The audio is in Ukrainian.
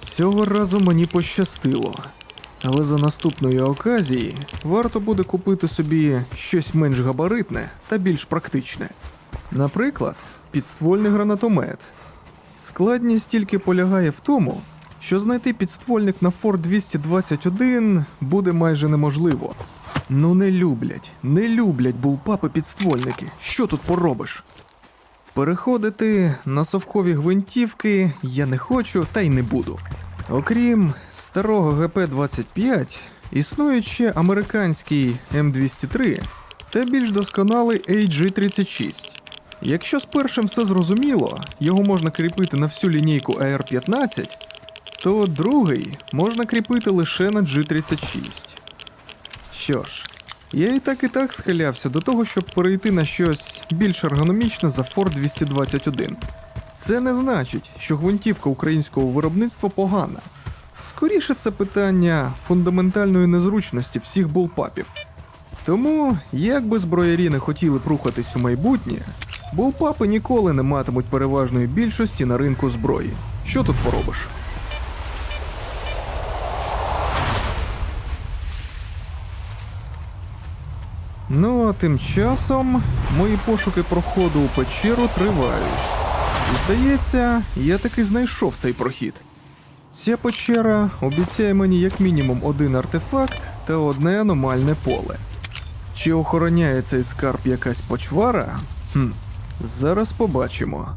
Цього разу мені пощастило. Але за наступної оказії варто буде купити собі щось менш габаритне та більш практичне. Наприклад, підствольний гранатомет. Складність тільки полягає в тому, що знайти підствольник на Форд 221 буде майже неможливо. Ну не люблять, не люблять булпапи підствольники. Що тут поробиш? Переходити на совкові гвинтівки я не хочу та й не буду. Окрім старого ГП-25, існує ще американський М203 та більш досконалий AG-36. Якщо з першим все зрозуміло, його можна кріпити на всю лінійку AR-15, то другий можна кріпити лише на G36. Що ж, я і так і так схилявся до того, щоб перейти на щось більш ергономічне за Ford 221. Це не значить, що гвинтівка українського виробництва погана. Скоріше це питання фундаментальної незручності всіх булпапів. Тому, як би зброярі не хотіли б рухатись у майбутнє, булпапи ніколи не матимуть переважної більшості на ринку зброї. Що тут поробиш? Ну а тим часом мої пошуки проходу у печеру тривають. Здається, я таки знайшов цей прохід. Ця печера обіцяє мені як мінімум один артефакт та одне аномальне поле. Чи охороняє цей скарб якась почвара? Хм, зараз побачимо.